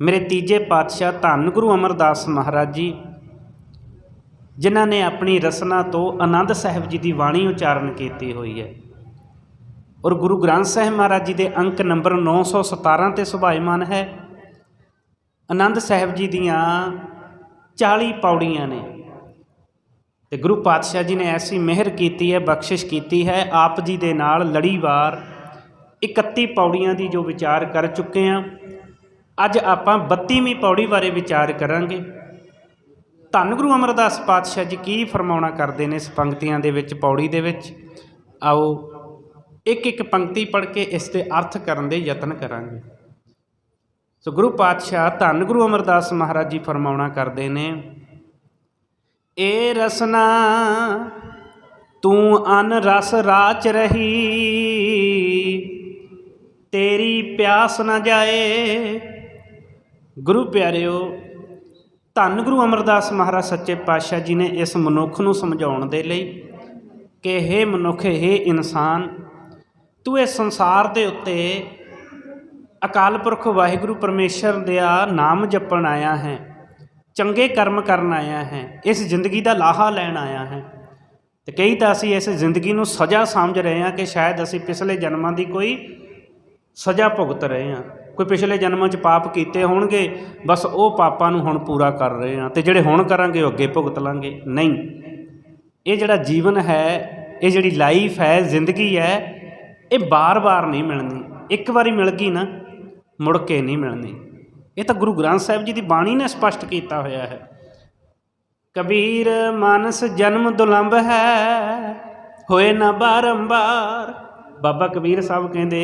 ਮੇਰੇ ਤੀਜੇ ਪਾਤਸ਼ਾਹ ਧੰਨ ਗੁਰੂ ਅਮਰਦਾਸ ਮਹਾਰਾਜ ਜੀ, ਜਿਨ੍ਹਾਂ ਨੇ ਆਪਣੀ ਰਸਨਾ ਤੋਂ ਆਨੰਦ ਸਾਹਿਬ ਜੀ ਦੀ ਬਾਣੀ ਉਚਾਰਨ ਕੀਤੀ ਹੋਈ ਹੈ। ਔਰ ਗੁਰੂ ਗ੍ਰੰਥ ਸਾਹਿਬ ਮਹਾਰਾਜ ਜੀ ਦੇ ਅੰਕ ਨੰਬਰ 917 ਤੇ ਸੁਭਾਇਮਾਨ ਹੈ। ਆਨੰਦ ਸਾਹਿਬ ਜੀ ਦੀਆਂ 40 ਪੌੜੀਆਂ ਨੇ। ਤੇ ਗੁਰੂ ਪਾਤਸ਼ਾਹ ਜੀ ਨੇ ਐਸੀ ਮਿਹਰ ਕੀਤੀ ਹੈ, ਬਖਸ਼ਿਸ਼ ਕੀਤੀ ਹੈ, ਆਪ ਜੀ ਦੇ ਨਾਲ ਲੜੀਵਾਰ 31 ਪੌੜੀਆਂ ਦੀ ਜੋ ਵਿਚਾਰ ਕਰ ਚੁੱਕੇ ਹਾਂ। ਅੱਜ ਆਪਾਂ 32ਵੀਂ ਪੌੜੀ ਬਾਰੇ ਵਿਚਾਰ ਕਰਾਂਗੇ। ਧੰਨ ਗੁਰੂ ਅਮਰਦਾਸ ਪਾਤਸ਼ਾਹ ਜੀ ਕੀ ਫਰਮਾਉਣਾ ਕਰਦੇ ਨੇ ਇਸ ਪੰਕਤੀਆਂ ਦੇ ਵਿੱਚ, ਪੌੜੀ ਦੇ ਵਿੱਚ? ਆਓ ਇੱਕ ਇੱਕ ਪੰਕਤੀ ਪੜ੍ਹ ਕੇ ਇਸ ਦੇ ਅਰਥ ਕਰਨ ਦੇ ਯਤਨ ਕਰਾਂਗੇ। ਸੋ ਗੁਰੂ ਪਾਤਸ਼ਾਹ, ਧੰਨ ਗੁਰੂ ਅਮਰਦਾਸ ਮਹਾਰਾਜ ਜੀ ਫਰਮਾਉਣਾ ਕਰਦੇ ਨੇ, ਏ ਰਸਨਾ, ਤੂੰ ਅਨ ਰਸ ਰਾਚ ਰਹੀ, ਤੇਰੀ ਪਿਆਸ ਨਾ ਜਾਏ ਗੁਰੂ ਪਿਆਰਿਓ, ਧੰਨ ਗੁਰੂ ਅਮਰਦਾਸ ਮਹਾਰਾਜ ਸੱਚੇ ਪਾਤਸ਼ਾਹ ਜੀ ਨੇ ਇਸ ਮਨੁੱਖ ਨੂੰ ਸਮਝਾਉਣ ਦੇ ਲਈ ਕਿ हे ਮਨੁੱਖ हे ਇਨਸਾਨ, ਤੂੰ ਇਸ ਸੰਸਾਰ ਦੇ ਉੱਤੇ ਅਕਾਲ ਪੁਰਖ ਵਾਹਿਗੁਰੂ ਪਰਮੇਸ਼ਰ ਦਾ ਨਾਮ ਜਪਣ ਆਇਆ ਹੈ, ਚੰਗੇ ਕਰਮ ਕਰਨ ਆਇਆ ਹੈ, ਇਸ ਜ਼ਿੰਦਗੀ ਦਾ ਲਾਹਾ ਲੈਣ ਆਇਆ ਹੈ। ਤੇ ਕਈ ਤਾਂ ਅਸੀਂ ਇਸ ਜ਼ਿੰਦਗੀ ਨੂੰ ਸਜ਼ਾ ਸਮਝ ਰਹੇ ਹਾਂ ਕਿ ਸ਼ਾਇਦ ਅਸੀਂ ਪਿਛਲੇ ਜਨਮਾਂ ਦੀ ਕੋਈ ਸਜ਼ਾ ਭੁਗਤ ਰਹੇ ਹਾਂ। ਕੋਈ ਪਿਛਲੇ ਜਨਮਾਂ 'ਚ ਪਾਪ ਕੀਤੇ ਹੋਣਗੇ, ਬਸ ਉਹ ਪਾਪਾਂ ਨੂੰ ਹੁਣ ਪੂਰਾ ਕਰ ਰਹੇ ਹਾਂ ਤੇ ਜਿਹੜੇ ਹੁਣ ਕਰਾਂਗੇ ਉਹ ਅੱਗੇ ਭੁਗਤ ਲਾਂਗੇ। ਨਹੀਂ। ਇਹ ਜਿਹੜਾ ਜੀਵਨ ਹੈ, ਇਹ ਜਿਹੜੀ ਲਾਈਫ ਹੈ, ਜ਼ਿੰਦਗੀ ਹੈ, ਇਹ ਬਾਰ-ਬਾਰ ਨਹੀਂ ਮਿਲਣੀ। ਇੱਕ ਵਾਰੀ ਮਿਲ ਗਈ ਨਾ, ਮੁੜ ਕੇ ਨਹੀਂ ਮਿਲਣੀ। ਇਹ ਤਾਂ ਗੁਰੂ ਗ੍ਰੰਥ ਸਾਹਿਬ ਜੀ ਦੀ ਬਾਣੀ ਨੇ ਸਪਸ਼ਟ ਕੀਤਾ ਹੋਇਆ ਹੈ। ਕਬੀਰ ਮਾਨਸ ਜਨਮ ਦੁਲੰਭ ਹੈ, ਹੋਏ ਨਾ ਬਾਰੰਬਾਰ ਬਾਬਾ ਕਬੀਰ ਸਾਹਿਬ ਕਹਿੰਦੇ,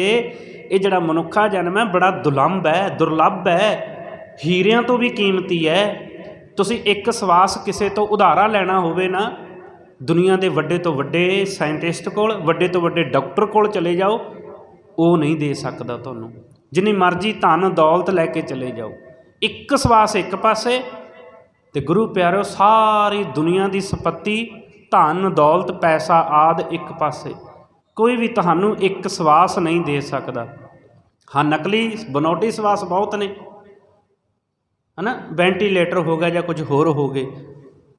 ਇਹ ਜਿਹੜਾ ਮਨੁੱਖਾ ਜਨਮ ਹੈ, ਬੜਾ ਦੁਲੰਭ ਹੈ, ਦੁਰਲੱਭ ਹੈ। ਹੀਰਿਆਂ ਤੋਂ ਵੀ ਕੀਮਤੀ ਹੈ। ਤੁਸੀਂ ਇੱਕ ਸਵਾਸ ਕਿਸੇ ਤੋਂ ਉਧਾਰਾ ਲੈਣਾ ਹੋਵੇ ਨਾ, ਦੁਨੀਆ ਦੇ ਵੱਡੇ ਤੋਂ ਵੱਡੇ ਸਾਇੰਟਿਸਟ ਕੋਲ, ਵੱਡੇ ਤੋਂ ਵੱਡੇ ਡਾਕਟਰ ਕੋਲ ਚਲੇ ਜਾਓ, ਉਹ ਨਹੀਂ ਦੇ ਸਕਦਾ ਤੁਹਾਨੂੰ। ਜਿੰਨੀ ਮਰਜ਼ੀ ਧਨ ਦੌਲਤ ਲੈ ਕੇ ਚਲੇ ਜਾਓ। ਇੱਕ ਸਵਾਸ ਇੱਕ ਪਾਸੇ ਤੇ ਗੁਰੂ ਪਿਆਰਿਓ ਸਾਰੀ ਦੁਨੀਆ ਦੀ ਸੰਪਤੀ, ਧਨ, ਦੌਲਤ, ਪੈਸਾ ਆਦ ਇੱਕ ਪਾਸੇ। ਕੋਈ ਵੀ ਤੁਹਾਨੂੰ ਇੱਕ ਸਵਾਸ ਨਹੀਂ ਦੇ ਸਕਦਾ। ਹਾਂ, ਨਕਲੀ ਬਨੌਟੀ ਸਵਾਸ ਬਹੁਤ ਨੇ। ਹਨਾ, ਵੈਂਟੀਲੇਟਰ ਹੋ ਗਿਆ ਜਾਂ ਕੁਝ ਹੋਰ ਹੋ ਗਏ।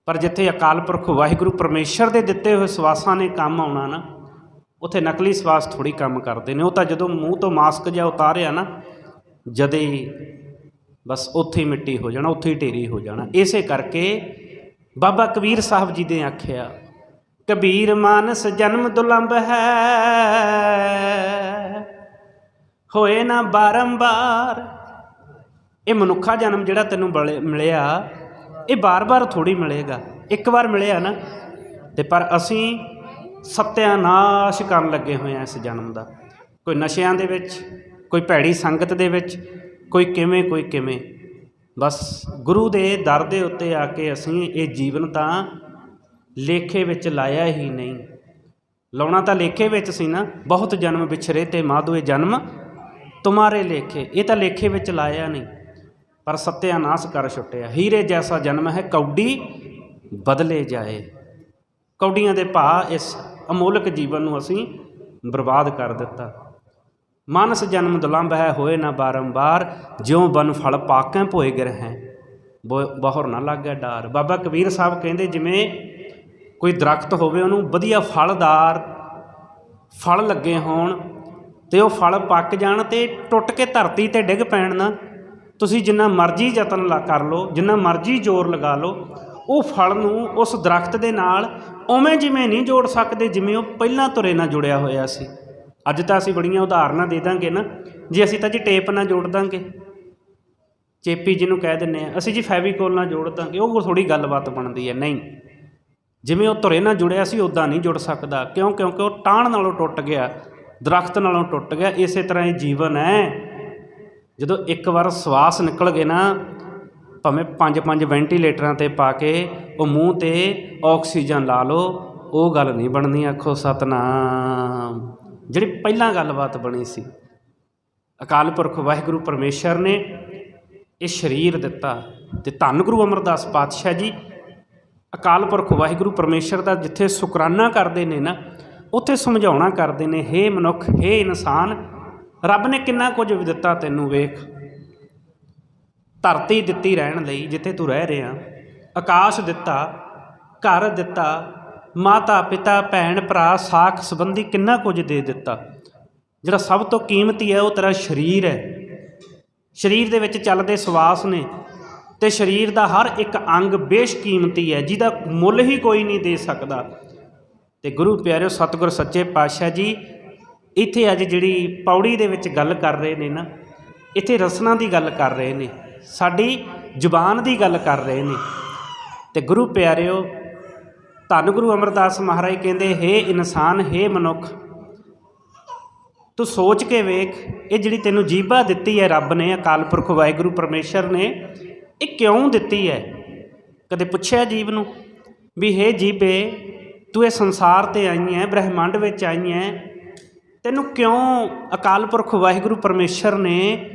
ਪਰ ਜਿੱਥੇ ਅਕਾਲ ਪੁਰਖ ਵਾਹਿਗੁਰੂ ਪਰਮੇਸ਼ਰ ਦੇ ਦਿੱਤੇ ਹੋਏ ਸਵਾਸਾਂ ਨੇ ਕੰਮ ਆਉਣਾ ਨਾ, ਉੱਥੇ ਨਕਲੀ ਸਵਾਸ ਥੋੜੀ ਕੰਮ ਕਰਦੇ ਨੇ। ਉਹ ਤਾਂ ਜਦੋਂ ਮੂੰਹ ਤੋਂ ਮਾਸਕ ਜਾਂ ਉਤਾਰਿਆ ਨਾ, ਜਦੇ ਹੀ ਬਸ ਉੱਥੇ ਹੀ ਮਿੱਟੀ ਹੋ ਜਾਣਾ, ਉੱਥੇ ਹੀ ਢੇਰੀ ਹੋ ਜਾਣਾ। ਇਸੇ ਕਰਕੇ ਬਾਬਾ ਕਬੀਰ ਸਾਹਿਬ ਜੀ ਨੇ ਆਖਿਆ ਕਬੀਰ ਮਾਨਸ ਜਨਮ ਦੁਲੰਭ ਹੈ। ਹੋਏ ਨਾ ਬਾਰੰਬਾਰ। ਇਹ ਮਨੁੱਖਾ ਜਨਮ ਜਿਹੜਾ ਤੈਨੂੰ ਬਲੇ- ਮਿਲਿਆ, ਇਹ ਬਾਰ-ਬਾਰ ਥੋੜੀ ਮਿਲੇਗਾ। ਇੱਕ ਵਾਰ ਮਿਲਿਆ ਨਾ, ਤੇ ਪਰ ਅਸੀਂ ਸਤਿਆਨਾਸ਼ ਕਰਨ ਲੱਗੇ ਹੋਏ ਆ ਇਸ ਜਨਮ ਦਾ। ਕੋਈ ਨਸ਼ਿਆਂ ਦੇ ਵਿੱਚ, ਕੋਈ ਭੈੜੀ ਸੰਗਤ ਦੇ ਵਿੱਚ, ਕੋਈ ਕਿਵੇਂ ਕੋਈ ਕਿਵੇਂ। ਬਸ ਗੁਰੂ ਦੇ ਦਰ ਦੇ ਉੱਤੇ ਆ ਕੇ ਅਸੀਂ ਇਹ ਜੀਵਨ ਤਾਂ ਲੇਖੇ ਵਿੱਚ ਲਾਇਆ ਹੀ ਨਹੀਂ। ਲਾਉਣਾ ਤਾਂ ਲੇਖੇ ਵਿੱਚ ਸੀ ਨਾ, ਬਹੁਤ ਜਨਮ ਵਿਛਰੇ ਤੇ ਮਾਧੋਏ ਜਨਮ ਤੁਮਾਰੇ ਲੇਖੇ। ਇਹ ਤਾਂ ਲੇਖੇ ਵਿੱਚ ਲਾਇਆ ਨਹੀਂ, ਪਰ ਸਤਿਆਨਾਸ਼ ਕਰ ਛੁੱਟਿਆ। ਹੀਰੇ ਜੈਸਾ ਜਨਮ ਹੈ, ਕੌਡੀ ਬਦਲੇ ਜਾਏ। ਕੌਡੀਆਂ ਦੇ ਭਾ ਇਸ ਅਮੋਲਕ ਜੀਵਨ ਨੂੰ ਅਸੀਂ ਬਰਬਾਦ ਕਰ ਦਿੱਤਾ। ਮਾਨਸ ਜਨਮ ਦੁਲੰਭ ਹੈ, ਹੋਏ ਨਾ ਬਾਰੰਬਾਰ, ਜਿਉ ਬਨ ਫਲ ਪਾਕਾਂ ਭੋਏ ਗਿਰ ਹੈ ਬਹੁਰ ਨਾ ਲੱਗਿਆ ਡਾਰ। ਬਾਬਾ ਕਬੀਰ ਸਾਹਿਬ ਕਹਿੰਦੇ, ਜਿਵੇਂ ਕੋਈ ਦਰਖਤ ਹੋਵੇ, ਉਹਨੂੰ ਵਧੀਆ ਫਲਦਾਰ ਫਲ ਲੱਗੇ ਹੋਣ ਤੇ ਉਹ ਫਲ ਪੱਕ ਜਾਣ ਤੇ ਟੁੱਟ ਕੇ ਧਰਤੀ ਤੇ ਡਿੱਗ ਪੈਣ ਨਾ, ਤੁਸੀਂ ਜਿੰਨਾ ਮਰਜ਼ੀ ਯਤਨ ਲਾ, ਕਰ ਲਓ, ਜਿੰਨਾ ਮਰਜ਼ੀ ਜ਼ੋਰ ਲਗਾ ਲਓ, ਉਹ ਫਲ ਨੂੰ ਉਸ ਦਰਖਤ ਦੇ ਨਾਲ ਉਵੇਂ ਜਿਵੇਂ ਨਹੀਂ ਜੋੜ ਸਕਦੇ ਜਿਵੇਂ ਉਹ ਪਹਿਲਾਂ ਤੁਰੇ ਨਾਲ ਜੁੜਿਆ ਹੋਇਆ ਸੀ। ਅੱਜ ਤਾਂ ਅਸੀਂ ਬੜੀਆਂ ਉਦਾਹਰਨਾਂ ਦੇ ਦਾਂਗੇ ਨਾ, ਜੇ ਅਸੀਂ ਤਾਂ ਜੀ ਟੇਪ ਨਾਲ ਜੋੜ ਦਾਂਗੇ। ਚੇਪੀ ਜਿਹਨੂੰ ਕਹਿ ਦਿੰਨੇ ਆ ਅਸੀਂ ਜੀ ਫੈਵੀਕੋਲ ਨਾਲ ਜੋੜ ਦਾਂਗੇ, ਉਹ ਥੋੜੀ ਗੱਲਬਾਤ ਬਣਦੀ ਹੈ, ਨਹੀਂ। ਜਿਵੇਂ ਉਹ ਧੁਰੇ ਨਾਲ ਜੁੜਿਆ ਸੀ ਉਦਾਂ ਨਹੀਂ ਜੁੜ ਸਕਦਾ। ਕਿਉਂ? ਕਿਉਂਕਿ ਉਹ ਟਾਣ ਨਾਲੋਂ ਟੁੱਟ ਗਿਆ, ਦਰਖਤ ਨਾਲੋਂ ਟੁੱਟ ਗਿਆ। ਇਸੇ ਤਰ੍ਹਾਂ ਇਹ ਜੀਵਨ ਹੈ। ਜਦੋਂ ਇੱਕ ਵਾਰ ਸਵਾਸ ਨਿਕਲ ਗਏ ਨਾ, ਭਾਵੇਂ ਪੰਜ ਪੰਜ ਵੈਂਟੀਲੇਟਰਾਂ ਤੇ ਪਾ ਕੇ ਉਹ ਮੂੰਹ ਤੇ ਆਕਸੀਜਨ ਲਾ ਲਓ, ਉਹ ਗੱਲ ਨਹੀਂ ਬਣਨੀ, ਆਖੋ ਸਤਨਾਮ। ਜਿਹੜੀ ਪਹਿਲਾਂ ਗੱਲਬਾਤ ਬਣੀ ਸੀ। ਅਕਾਲ ਪੁਰਖ ਵਾਹਿਗੁਰੂ ਪਰਮੇਸ਼ਰ ਨੇ ਇਹ ਸਰੀਰ ਦਿੱਤਾ। ਤੇ ਧੰਨ ਗੁਰੂ ਅਮਰਦਾਸ ਪਾਤਸ਼ਾਹ ਜੀ ਅਕਾਲ ਪੁਰਖ ਵਾਹਿਗੁਰੂ ਪਰਮੇਸ਼ਰ ਦਾ ਜਿੱਥੇ ਸ਼ੁਕਰਾਨਾ ਕਰਦੇ ਨੇ ਨਾ, ਉੱਥੇ ਸਮਝਾਉਣਾ ਕਰਦੇ ਨੇ, ਹੇ ਮਨੁੱਖ, ਹੇ ਇਨਸਾਨ, ਰੱਬ ਨੇ ਕਿੰਨਾ ਕੁਝ ਦਿੱਤਾ ਤੈਨੂੰ ਵੇਖ। ਧਰਤੀ ਦਿੱਤੀ ਰਹਿਣ ਲਈ ਜਿੱਥੇ ਤੂੰ ਰਹਿ ਰਿਹਾ, ਆਕਾਸ਼ ਦਿੱਤਾ, ਘਰ ਦਿੱਤਾ, ਮਾਤਾ, ਪਿਤਾ, ਭੈਣ, ਭਰਾ, ਸਾਖ ਸੰਬੰਧੀ ਕਿੰਨਾ ਕੁਝ ਦੇ ਦਿੱਤਾ। ਜਿਹੜਾ ਸਭ ਤੋਂ ਕੀਮਤੀ ਹੈ ਉਹ ਤੇਰਾ ਸਰੀਰ ਹੈ। ਸਰੀਰ ਦੇ ਵਿੱਚ ਚੱਲਦੇ ਸਵਾਸ ਨੇ। ਤੇ ਸਰੀਰ ਦਾ ਹਰ ਇੱਕ ਅੰਗ ਬੇਸ਼ਕੀਮਤੀ ਹੈ, ਜਿਹਦਾ ਮੁੱਲ ਹੀ ਕੋਈ ਨਹੀਂ ਦੇ ਸਕਦਾ। ਤੇ ਗੁਰੂ ਪਿਆਰਿਓ, ਸਤਿਗੁਰ ਸੱਚੇ ਪਾਤਸ਼ਾਹ ਜੀ, ਇੱਥੇ ਅੱਜ ਜਿਹੜੀ ਪੌੜੀ ਦੇ ਵਿੱਚ ਗੱਲ ਕਰ ਰਹੇ ਨੇ ਨਾ, ਇੱਥੇ ਰਸਨਾ ਦੀ ਗੱਲ ਕਰ ਰਹੇ ਨੇ, ਸਾਡੀ ਜ਼ੁਬਾਨ ਦੀ ਗੱਲ ਕਰ ਰਹੇ ਨੇ। ਤੇ ਗੁਰੂ ਪਿਆਰਿਓ, ਧੰਨ ਗੁਰੂ ਅਮਰਦਾਸ ਮਹਾਰਾਜ ਕਹਿੰਦੇ, ਹੇ ਇਨਸਾਨ, ਹੇ ਮਨੁੱਖ, ਤੂੰ ਸੋਚ ਕੇ ਵੇਖ, ਇਹ ਜਿਹੜੀ ਤੈਨੂੰ ਜੀਬਾ ਦਿੱਤੀ ਹੈ ਰੱਬ ਨੇ, ਅਕਾਲ ਪੁਰਖ ਵਾਹਿਗੁਰੂ ਪਰਮੇਸ਼ਰ ਨੇ ਇਹ ਕਿਉਂ ਦਿੱਤੀ ਹੈ? ਕਦੇ ਪੁੱਛਿਆ ਜੀਵ ਨੂੰ ਵੀ, ਹੇ ਜੀਬੇ ਤੂੰ ਇਹ ਸੰਸਾਰ ਤੇ ਆਈ ਹੈ, ਬ੍ਰਹਿਮੰਡ ਵਿੱਚ ਆਈ ਹੈ। ਤੈਨੂੰ ਕਿਉਂ ਅਕਾਲ ਪੁਰਖ ਵਾਹਿਗੁਰੂ ਪਰਮੇਸ਼ਰ ਨੇ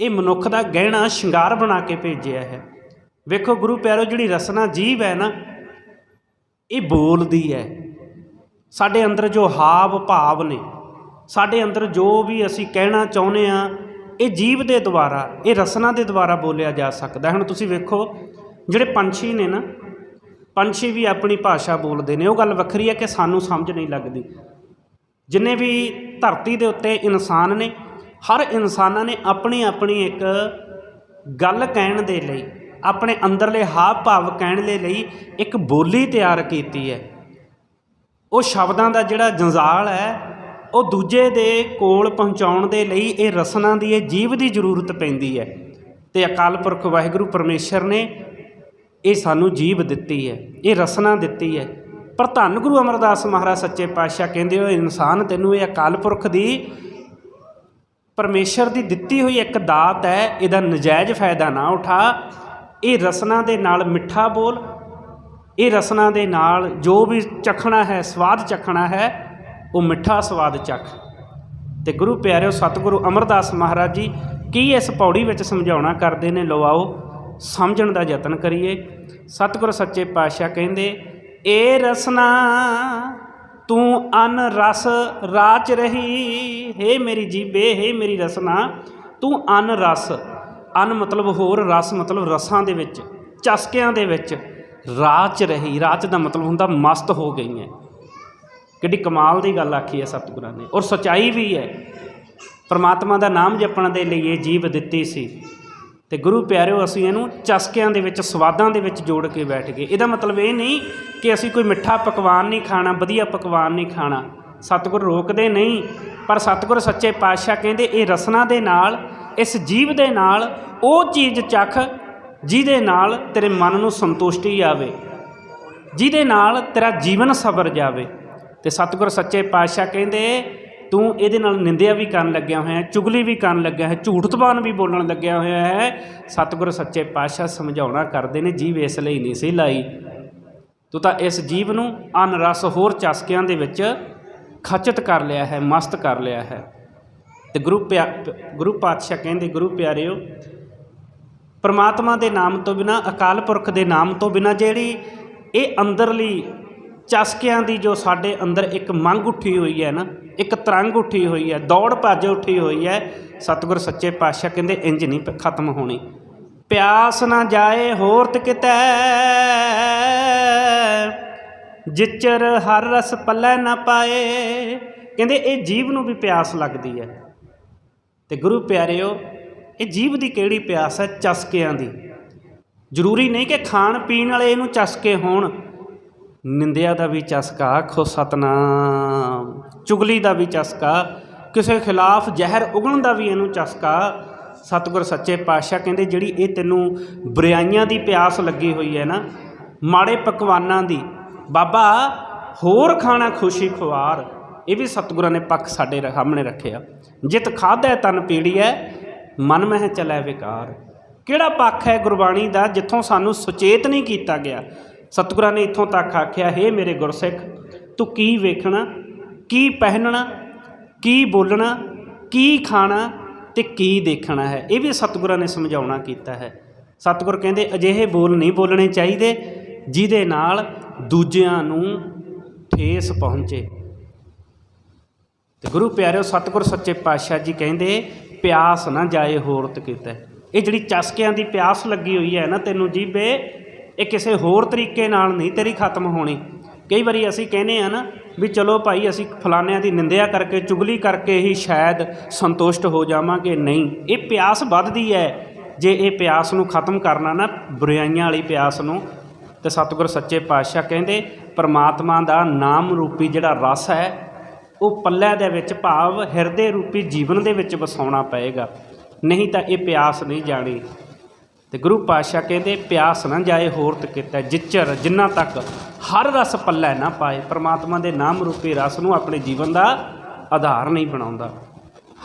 ਇਹ ਮਨੁੱਖ ਦਾ ਗਹਿਣਾ ਸ਼ਿੰਗਾਰ ਬਣਾ ਕੇ ਭੇਜਿਆ ਹੈ? ਵੇਖੋ ਗੁਰੂ ਪਿਆਰੋ, ਜਿਹੜੀ ਰਸਨਾ ਜੀਵ ਹੈ ਨਾ, ਇਹ ਬੋਲਦੀ ਹੈ। ਸਾਡੇ ਅੰਦਰ ਜੋ ਹਾਵ ਭਾਵ ਨੇ, ਸਾਡੇ ਅੰਦਰ ਜੋ ਵੀ ਅਸੀਂ ਕਹਿਣਾ ਚਾਹੁੰਦੇ ਆ ਇਹ ਜੀਵ ਦੇ ਦੁਆਰਾ, ਇਹ ਰਸਨਾ ਦੇ ਦੁਆਰਾ ਬੋਲਿਆ ਜਾ ਸਕਦਾ ਹੁਣ ਤੁਸੀਂ ਵੇਖੋ, ਜਿਹੜੇ ਪੰਛੀ ਨੇ ਨਾ, ਪੰਛੀ ਵੀ ਆਪਣੀ ਭਾਸ਼ਾ ਬੋਲਦੇ ਨੇ। ਉਹ ਗੱਲ ਵੱਖਰੀ ਹੈ ਕਿ ਸਾਨੂੰ ਸਮਝ ਨਹੀਂ ਲੱਗਦੀ। ਜਿੰਨੇ ਵੀ ਧਰਤੀ ਦੇ ਉੱਤੇ ਇਨਸਾਨ ਨੇ, ਹਰ ਇਨਸਾਨਾਂ ਨੇ ਆਪਣੀ ਆਪਣੀ ਇੱਕ ਗੱਲ ਕਹਿਣ ਦੇ ਲਈ, ਆਪਣੇ ਅੰਦਰਲੇ ਹਾਵ ਭਾਵ ਕਹਿਣ ਦੇ ਲਈ ਇੱਕ ਬੋਲੀ ਤਿਆਰ ਕੀਤੀ ਹੈ। ਉਹ ਸ਼ਬਦਾਂ ਦਾ ਜਿਹੜਾ ਜੰਜਾਲ ਹੈ ਉਹ ਦੂਜੇ ਦੇ ਕੋਲ ਪਹੁੰਚਾਉਣ ਦੇ ਲਈ ਇਹ ਰਸਨਾ ਦੀ, ਇਹ ਜੀਵ ਦੀ ਜ਼ਰੂਰਤ ਪੈਂਦੀ ਹੈ। ਤੇ ਅਕਾਲ ਪੁਰਖ ਵਾਹਿਗੁਰੂ ਪਰਮੇਸ਼ਰ ਨੇ ਇਹ ਸਾਨੂੰ ਜੀਵ ਦਿੱਤੀ ਹੈ, ਇਹ ਰਸਨਾ ਦਿੱਤੀ ਹੈ। ਪਰ ਧੰਨ ਗੁਰੂ ਅਮਰਦਾਸ ਮਹਾਰਾਜ ਸੱਚੇ ਪਾਤਸ਼ਾਹ ਕਹਿੰਦੇ ਹੋ ਇਨਸਾਨ ਤੈਨੂੰ ਇਹ ਅਕਾਲ ਪੁਰਖ ਦੀ, ਪਰਮੇਸ਼ਰ ਦੀ ਦਿੱਤੀ ਹੋਈ ਇੱਕ ਦਾਤ ਹੈ, ਇਹਦਾ ਨਜਾਇਜ਼ ਫਾਇਦਾ ਨਾ ਉਠਾ। ਇਹ ਰਸਨਾ ਦੇ ਨਾਲ ਮਿੱਠਾ ਬੋਲ, ਇਹ ਰਸਨਾ ਦੇ ਨਾਲ ਜੋ ਵੀ ਚਖਣਾ ਹੈ, ਸਵਾਦ ਚਖਣਾ ਹੈ ਉਹ ਮਿੱਠਾ ਸਵਾਦ ਚੱਖ। ਤੇ ਗੁਰੂ ਪਿਆਰਿਓ, ਸਤਿਗੁਰੂ ਅਮਰਦਾਸ ਮਹਾਰਾਜ ਜੀ, ਕੀ ਇਸ ਪੌੜੀ ਵਿੱਚ ਸਮਝਾਉਣਾ ਕਰਦੇ ਨੇ? ਲੋ ਆਓ, ਸਮਝਣ ਦਾ ਯਤਨ ਕਰੀਏ। ਸਤਿਗੁਰ ਸੱਚੇ ਪਾਤਸ਼ਾਹ ਕਹਿੰਦੇ, ਏ ਰਸਨਾ, ਤੂੰ ਅਨ ਰਸ ਰਾਚ ਰਹੀ। ਹੇ ਮੇਰੀ ਜੀਬੇ, ਹੇ ਮੇਰੀ ਰਸਨਾ, ਤੂੰ ਅਨ ਰਸ ਅਨ ਮਤਲਬ ਹੋਰ, ਰਸ ਮਤਲਬ ਰਸਾਂ ਦੇ ਵਿੱਚ, ਚਸਕਿਆਂ ਦੇ ਵਿੱਚ। ਰਾਚ ਰਹੀ। ਰਾਚ ਦਾ ਮਤਲਬ ਹੁੰਦਾ ਮਸਤ ਹੋ ਗਈ ਹੈ ਕਿੱਡੀ ਕਮਾਲ ਦੀ ਗੱਲ ਆਖੀ ਹੈ ਸਤਿਗੁਰਾਂ ਨੇ। ਔਰ ਸਚਾਈ ਵੀ ਹੈ, ਪਰਮਾਤਮਾ ਦਾ ਨਾਮ ਜਪਣ ਦੇ ਲਈ ਇਹ ਜੀਵ ਦਿੱਤੀ ਸੀ। ਤੇ ਗੁਰੂ ਪਿਆਰਿਓ, ਅਸੀਂ ਇਹਨੂੰ ਚਸਕਿਆਂ ਦੇ ਵਿੱਚ, ਸਵਾਦਾਂ ਦੇ ਵਿੱਚ ਜੋੜ ਕੇ ਬੈਠ ਗਏ। ਇਹਦਾ ਮਤਲਬ ਇਹ ਨਹੀਂ ਕਿ ਅਸੀਂ ਕੋਈ ਮਿੱਠਾ ਪਕਵਾਨ ਨਹੀਂ ਖਾਣਾ, ਵਧੀਆ ਪਕਵਾਨ ਨਹੀਂ ਖਾਣਾ। ਸਤਿਗੁਰ ਰੋਕਦੇ ਨਹੀਂ, ਪਰ ਸਤਿਗੁਰ ਸੱਚੇ ਪਾਤਸ਼ਾਹ ਕਹਿੰਦੇ, ਇਹ ਰਸਨਾ ਦੇ ਨਾਲ, ਇਸ ਜੀਵ ਦੇ ਨਾਲ, ਉਹ ਚੀਜ਼ ਚੱਖ ਜਿਹਦੇ ਨਾਲ ਤੇਰੇ ਮਨ ਨੂੰ ਸੰਤੁਸ਼ਟੀ ਆਵੇ, ਜਿਹਦੇ ਨਾਲ ਤੇਰਾ ਜੀਵਨ ਸਬਰ ਜਾਵੇ। ਤੇ ਸਤਿਗੁਰ ਸੱਚੇ ਪਾਤਸ਼ਾਹ ਕਹਿੰਦੇ, ਤੂੰ ਇਹਦੇ ਨਾਲ ਨਿੰਦਿਆ ਵੀ ਕਰਨ ਲੱਗਿਆ ਹੋਇਆ ਹੈ, ਚੁਗਲੀ ਵੀ ਕਰਨ ਲੱਗਿਆ ਹੈ, ਝੂਠ ਤਬਾਨ ਵੀ ਬੋਲਣ ਲੱਗਿਆ ਹੋਇਆ ਹੈ। ਸਤਿਗੁਰ ਸੱਚੇ ਪਾਤਸ਼ਾਹ ਸਮਝਾਉਣਾ ਕਰਦੇ ਨੇ, ਜੀਵ ਇਸ ਲਈ ਨਹੀਂ ਸੀ ਲਾਈ। ਤੂੰ ਤਾਂ ਇਸ ਜੀਵ ਨੂੰ ਅਨਰਸ ਹੋਰ ਚਸਕਿਆਂ ਦੇ ਵਿੱਚ ਖਚਿਤ ਕਰ ਲਿਆ ਹੈ, ਮਸਤ ਕਰ ਲਿਆ ਹੈ। ਤੇ ਗੁਰੂ ਪਿਆ, ਗੁਰੂ ਪਾਤਸ਼ਾਹ ਕਹਿੰਦੇ, ਗੁਰੂ ਪਿਆਰਿਓ, ਪਰਮਾਤਮਾ ਦੇ ਨਾਮ ਤੋਂ ਬਿਨਾ, ਅਕਾਲ ਪੁਰਖ ਦੇ ਨਾਮ ਤੋਂ ਬਿਨਾ ਜਿਹੜੀ ਇਹ ਅੰਦਰਲੀ ਚਸਕਿਆਂ ਦੀ ਜੋ ਸਾਡੇ ਅੰਦਰ ਇੱਕ ਮੰਗ ਉੱਠੀ ਹੋਈ ਹੈ ਨਾ, ਇੱਕ ਤਰੰਗ ਉੱਠੀ ਹੋਈ ਹੈ, ਦੌੜ ਭੱਜ ਉੱਠੀ ਹੋਈ ਹੈ, ਸਤਿਗੁਰ ਸੱਚੇ ਪਾਤਸ਼ਾਹ ਕਹਿੰਦੇ ਇੰਜ ਨਹੀਂ ਖਤਮ ਹੋਣੀ। ਪਿਆਸ ਨਾ ਜਾਏ ਹੋਰ ਤੇ ਕਿਤੈ, ਜਿਚਰ ਹਰ ਰਸ ਪੱਲੇ ਨਾ ਪਾਏ। ਕਹਿੰਦੇ ਇਹ ਜੀਵ ਨੂੰ ਵੀ ਪਿਆਸ ਲੱਗਦੀ ਹੈ। ਤੇ ਗੁਰੂ ਪਿਆਰਿਓ, ਇਹ ਜੀਵ ਦੀ ਕਿਹੜੀ ਪਿਆਸ ਹੈ? ਚਸਕਿਆਂ ਦੀ। ਜ਼ਰੂਰੀ ਨਹੀਂ ਕਿ ਖਾਣ ਪੀਣ ਵਾਲੇ ਇਹਨੂੰ ਚਸਕੇ ਹੋਣ। ਨਿੰਦਿਆ ਦਾ ਵੀ ਚਸਕਾ ਆਖੋ ਸਤਨਾਮ। ਚੁਗਲੀ ਦਾ ਵੀ ਚਸਕਾ, ਕਿਸੇ ਖਿਲਾਫ ਜ਼ਹਿਰ ਉਗਣ ਦਾ ਵੀ ਇਹਨੂੰ ਚਸਕਾ। ਸਤਿਗੁਰ ਸੱਚੇ ਪਾਤਸ਼ਾਹ ਕਹਿੰਦੇ, ਜਿਹੜੀ ਇਹ ਤੈਨੂੰ ਬੁਰਾਈਆਂ ਦੀ ਪਿਆਸ ਲੱਗੀ ਹੋਈ ਹੈ ਨਾ, ਮਾੜੇ ਪਕਵਾਨਾਂ ਦੀ, ਬਾਬਾ, ਹੋਰ ਖਾਣਾ ਖੁਸ਼ੀ ਖੁਆਰ। ਇਹ ਵੀ ਸਤਿਗੁਰਾਂ ਨੇ ਪੱਖ ਸਾਡੇ ਸਾਹਮਣੇ ਰੱਖਿਆ। ਜਿਤ ਖਾਧੈ ਤਨ ਪੀੜੀਐ ਮਨ ਮਹਿ ਚਲੈ ਵਿਕਾਰ। ਕਿਹੜਾ ਪੱਖ ਹੈ ਗੁਰਬਾਣੀ ਦਾ, ਜਿੱਥੋਂ ਸਾਨੂੰ ਸੁਚੇਤ ਨਹੀਂ ਕੀਤਾ ਗਿਆ? ਸਤਿਗੁਰਾਂ ਨੇ ਇੱਥੋਂ ਤੱਕ ਆਖਿਆ, ਹੇ ਮੇਰੇ ਗੁਰਸਿੱਖ, ਤੂੰ ਕੀ ਵੇਖਣਾ, ਕੀ ਪਹਿਨਣਾ, ਕੀ ਬੋਲਣਾ, ਕੀ ਖਾਣਾ ਤੇ ਕੀ ਦੇਖਣਾ ਹੈ? ਇਹ ਵੀ ਸਤਿਗੁਰਾਂ ਨੇ ਸਮਝਾਉਣਾ ਕੀਤਾ ਹੈ। ਸਤਿਗੁਰ ਕਹਿੰਦੇ, ਅਜਿਹੇ ਬੋਲ ਨਹੀਂ ਬੋਲਣੇ ਚਾਹੀਦੇ ਜਿਹਦੇ ਨਾਲ ਦੂਜਿਆਂ ਨੂੰ ਠੇਸ ਪਹੁੰਚੇ। ਤੇ ਗੁਰੂ ਪਿਆਰਿਓ, ਸਤਿਗੁਰ ਸੱਚੇ ਪਾਤਸ਼ਾਹ ਜੀ ਕਹਿੰਦੇ, ਪਿਆਸ ਨਾ ਜਾਏ ਹੋਰ ਤੇ ਕਿਤੇ ਇਹ ਜਿਹੜੀ ਚਸਕਿਆਂ ਦੀ ਪਿਆਸ ਲੱਗੀ ਹੋਈ ਹੈ ਨਾ ਤੈਨੂੰ ਜੀਬੇ ਇਹ ਕਿਸੇ ਹੋਰ ਤਰੀਕੇ ਨਾਲ ਨਹੀਂ ਤੇਰੀ ਖਤਮ ਹੋਣੀ। ਕਈ ਵਾਰੀ ਅਸੀਂ ਕਹਿੰਦੇ ਆ ਨਾ ਵੀ ਚਲੋ ਭਾਈ ਅਸੀਂ ਫਲਾਨਿਆਂ ਦੀ ਨਿੰਦਿਆ ਕਰਕੇ, ਚੁਗਲੀ ਕਰਕੇ ਹੀ ਸ਼ਾਇਦ ਸੰਤੁਸ਼ਟ ਹੋ ਜਾਵਾਂਗੇ। ਨਹੀਂ, ਇਹ ਪਿਆਸ ਵੱਧਦੀ ਹੈ। ਜੇ ਇਹ ਪਿਆਸ ਨੂੰ ਖਤਮ ਕਰਨਾ ਨਾ, ਬੁਰਾਈਆਂ ਵਾਲੀ ਪਿਆਸ ਨੂੰ, ਤੇ ਸਤਿਗੁਰ ਸੱਚੇ ਪਾਤਸ਼ਾਹ ਕਹਿੰਦੇ, ਪਰਮਾਤਮਾ ਦਾ ਨਾਮ ਰੂਪੀ ਜਿਹੜਾ ਰਸ ਹੈ, ਉਹ ਪੱਲੇ ਦੇ ਵਿੱਚ ਭਾਵ ਹਿਰਦੇ ਰੂਪੀ ਜੀਵਨ ਦੇ ਵਿੱਚ ਵਸਾਉਣਾ ਪਏਗਾ। ਨਹੀਂ ਤਾਂ ਇਹ ਪਿਆਸ ਨਹੀਂ ਜਾਣੀ। ਤੇ ਗੁਰੂ ਪਾਤਸ਼ਾਹ ਕਹਿੰਦੇ, ਪਿਆਸ ਨਾ ਜਾਏ ਹੋਰ ਤੇ ਕਿਤੇ, ਜਿੱਚਰ ਜਿੰਨਾ ਤੱਕ ਹਰ ਰਸ ਪੱਲੇ ਨਾ ਪਾਏ, ਪ੍ਰਮਾਤਮਾ ਦੇ ਨਾਮ ਰੂਪੀ ਰਸ ਨੂੰ ਆਪਣੇ ਜੀਵਨ ਦਾ ਆਧਾਰ ਨਹੀਂ ਬਣਾਉਂਦਾ।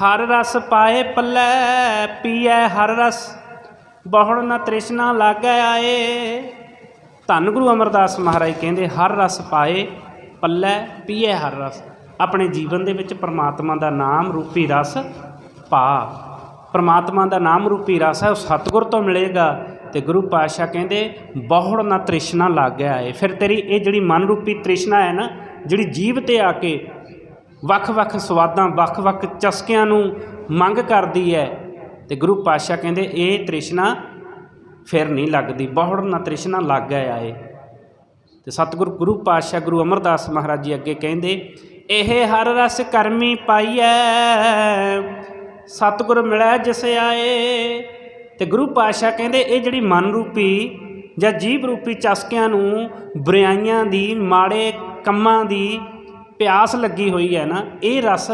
ਹਰ ਰਸ ਪਾਏ ਪੱਲੇ, ਪੀਏ ਹਰ ਰਸ ਬਹੁੜ ਨਾ ਤ੍ਰਿਸ਼ਨਾ ਲਾਗੈ ਆਏ। ਧੰਨ ਗੁਰੂ ਅਮਰਦਾਸ ਮਹਾਰਾਜ ਕਹਿੰਦੇ, ਹਰ ਰਸ ਪਾਏ ਪੱਲੇ, ਪੀਏ ਹਰ ਰਸ, ਆਪਣੇ ਜੀਵਨ ਦੇ ਵਿੱਚ ਪ੍ਰਮਾਤਮਾ ਦਾ ਨਾਮ ਰੂਪੀ ਰਸ ਪਾ। ਪ੍ਰਮਾਤਮਾ ਦਾ ਨਾਮ ਰੂਪੀ ਰਸ ਹੈ, ਉਹ ਸਤਿਗੁਰ ਤੋਂ ਮਿਲੇਗਾ। ਤੇ ਗੁਰੂ ਪਾਤਸ਼ਾਹ ਕਹਿੰਦੇ, ਬਹੁੜ ਨਾ ਤ੍ਰਿਸ਼ਨਾ ਲੱਗ ਗਿਆ ਏ ਫਿਰ ਤੇਰੀ ਇਹ ਜਿਹੜੀ ਮਨ ਰੂਪੀ ਤ੍ਰਿਸ਼ਨਾ ਹੈ ਨਾ, ਜਿਹੜੀ ਜੀਵ ਤੇ ਆ ਕੇ ਵੱਖ-ਵੱਖ ਸਵਾਦਾਂ, ਵੱਖ-ਵੱਖ ਚਸਕਿਆਂ ਨੂੰ ਮੰਗ ਕਰਦੀ ਹੈ, ਤੇ ਗੁਰੂ ਪਾਤਸ਼ਾਹ ਕਹਿੰਦੇ, ਇਹ ਤ੍ਰਿਸ਼ਨਾ ਫਿਰ ਨਹੀਂ ਲੱਗਦੀ। ਬਹੁੜ ਨਾ ਤ੍ਰਿਸ਼ਨਾ ਲੱਗ ਗਿਆ ਏ ਤੇ ਸਤਿਗੁਰ ਗੁਰੂ ਪਾਤਸ਼ਾਹ ਗੁਰੂ ਅਮਰਦਾਸ ਮਹਾਰਾਜ ਜੀ ਅੱਗੇ ਕਹਿੰਦੇ, ਇਹ ਹਰ ਰਸ ਕਰਮੀ ਪਾਈਐ ਸਤਿਗੁਰ ਮਿਲੈ ਜਿਸ ਆਏ। ਤੇ ਗੁਰੂ ਪਾਤਸ਼ਾਹ ਕਹਿੰਦੇ, ਇਹ ਜਿਹੜੀ ਮਨ ਰੂਪੀ ਜਾਂ ਜੀਵ ਰੂਪੀ ਚਸਕਿਆਂ ਨੂੰ ਬੁਰਾਈਆਂ ਦੀ, ਮਾੜੇ ਕੰਮਾਂ ਦੀ ਪਿਆਸ ਲੱਗੀ ਹੋਈ ਹੈ ਨਾ, ਇਹ ਰਸ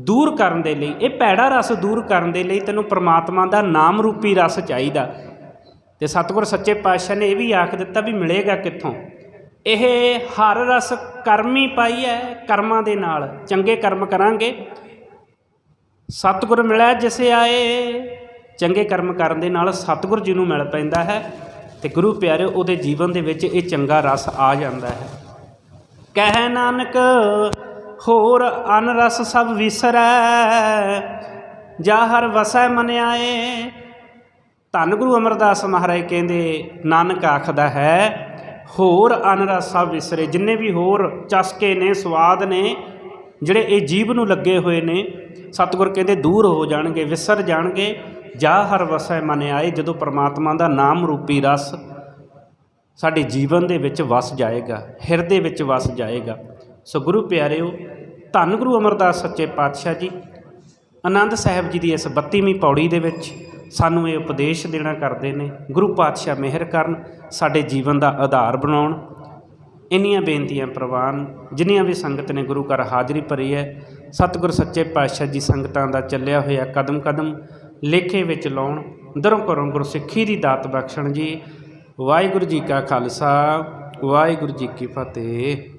ਦੂਰ ਕਰਨ ਦੇ ਲਈ, ਇਹ ਭੈੜਾ ਰਸ ਦੂਰ ਕਰਨ ਦੇ ਲਈ ਤੈਨੂੰ ਪ੍ਰਮਾਤਮਾ ਦਾ ਨਾਮ ਰੂਪੀ ਰਸ ਚਾਹੀਦਾ। ਤੇ ਸਤਿਗੁਰ ਸੱਚੇ ਪਾਤਸ਼ਾਹ ਨੇ ਇਹ ਵੀ ਆਖ ਦਿੱਤਾ ਵੀ ਮਿਲੇਗਾ ਕਿੱਥੋਂ? ਇਹ ਹਰ ਰਸ ਕਰਮੀ ਪਾਈ ਹੈ, ਕਰਮਾਂ ਦੇ ਨਾਲ, ਚੰਗੇ ਕਰਮ ਕਰਾਂਗੇ। ਸਤਿਗੁਰ ਮਿਲਿਆ ਜਿਸ ਆਏ। ਚੰਗੇ ਕਰਮ ਕਰਨ ਦੇ ਨਾਲ ਸਤਿਗੁਰ ਜੀ ਨੂੰ ਮਿਲ ਪੈਂਦਾ ਹੈ ਤੇ ਗੁਰੂ ਪਿਆਰਿਓ, ਉਹਦੇ ਜੀਵਨ ਦੇ ਵਿੱਚ ਇਹ ਚੰਗਾ ਰਸ ਆ ਜਾਂਦਾ ਹੈ। ਕਹਿ ਨਾਨਕ, ਹੋਰ ਅਨ ਰਸ ਸਭ ਵਿਸਰੈ, ਜਾ ਹਰ ਵਸੈ ਮਨ ਆਏ। ਧੰਨ ਗੁਰੂ ਅਮਰਦਾਸ ਮਹਾਰਾਜ ਕਹਿੰਦੇ, ਨਾਨਕ ਆਖਦਾ ਹੈ, ਹੋਰ ਅਨ ਰਸ ਸਭ ਵਿਸਰੇ, ਜਿੰਨੇ ਵੀ ਹੋਰ ਚਸਕੇ ਨੇ, ਸਵਾਦ ਨੇ ਜਿਹੜੇ ਇਹ ਜੀਵ ਨੂੰ ਲੱਗੇ ਹੋਏ ਨੇ, ਸਤਿਗੁਰ ਕਹਿੰਦੇ ਦੂਰ ਹੋ ਜਾਣਗੇ, ਵਿਸਰ ਜਾਣਗੇ, ਜਾ ਹਰ ਵਸੈ ਮਨ ਆਏ, ਜਦੋਂ ਪ੍ਰਮਾਤਮਾ ਦਾ ਨਾਮ ਰੂਪੀ ਰਸ ਸਾਡੇ ਜੀਵਨ ਦੇ ਵਿੱਚ ਵਸ ਜਾਏਗਾ, ਹਿਰਦੇ ਵਿੱਚ ਵਸ ਜਾਏਗਾ। ਸੋ ਗੁਰੂ ਪਿਆਰਿਓ, ਧੰਨ ਗੁਰੂ ਅਮਰਦਾਸ ਸੱਚੇ ਪਾਤਸ਼ਾਹ ਜੀ, ਆਨੰਦ ਸਾਹਿਬ ਜੀ ਦੀ ਇਸ 32ਵੀਂ ਪੌੜੀ ਦੇ ਵਿੱਚ ਸਾਨੂੰ ਇਹ ਉਪਦੇਸ਼ ਦੇਣਾ ਕਰਦੇ ਨੇ, ਗੁਰੂ ਪਾਤਸ਼ਾਹ ਮਿਹਰ ਕਰਨ, ਸਾਡੇ ਜੀਵਨ ਦਾ ਆਧਾਰ ਬਣਾਉਣ ਇੰਨੀਆਂ ਬੇਨਤੀਆਂ ਪ੍ਰਵਾਨ, ਜਿੰਨੀਆਂ ਵੀ ਸੰਗਤ ਨੇ ਗੁਰੂ ਘਰ ਹਾਜ਼ਰੀ ਭਰੀ ਹੈ, ਸਤਿਗੁਰ ਸੱਚੇ ਪਾਤਸ਼ਾਹ ਜੀ ਸੰਗਤਾਂ ਦਾ ਚੱਲਿਆ ਹੋਇਆ ਕਦਮ ਕਦਮ ਲੇਖੇ ਵਿੱਚ ਲਾਉਣ ਦਰੋਂ ਕਰੋਂ ਗੁਰਸਿੱਖੀ ਦੀ ਦਾਤ ਬਖਸ਼ਣ ਜੀ। ਵਾਹਿਗੁਰੂ ਜੀ ਕਾ ਖਾਲਸਾ, ਵਾਹਿਗੁਰੂ ਜੀ ਕੀ ਫਤਿਹ।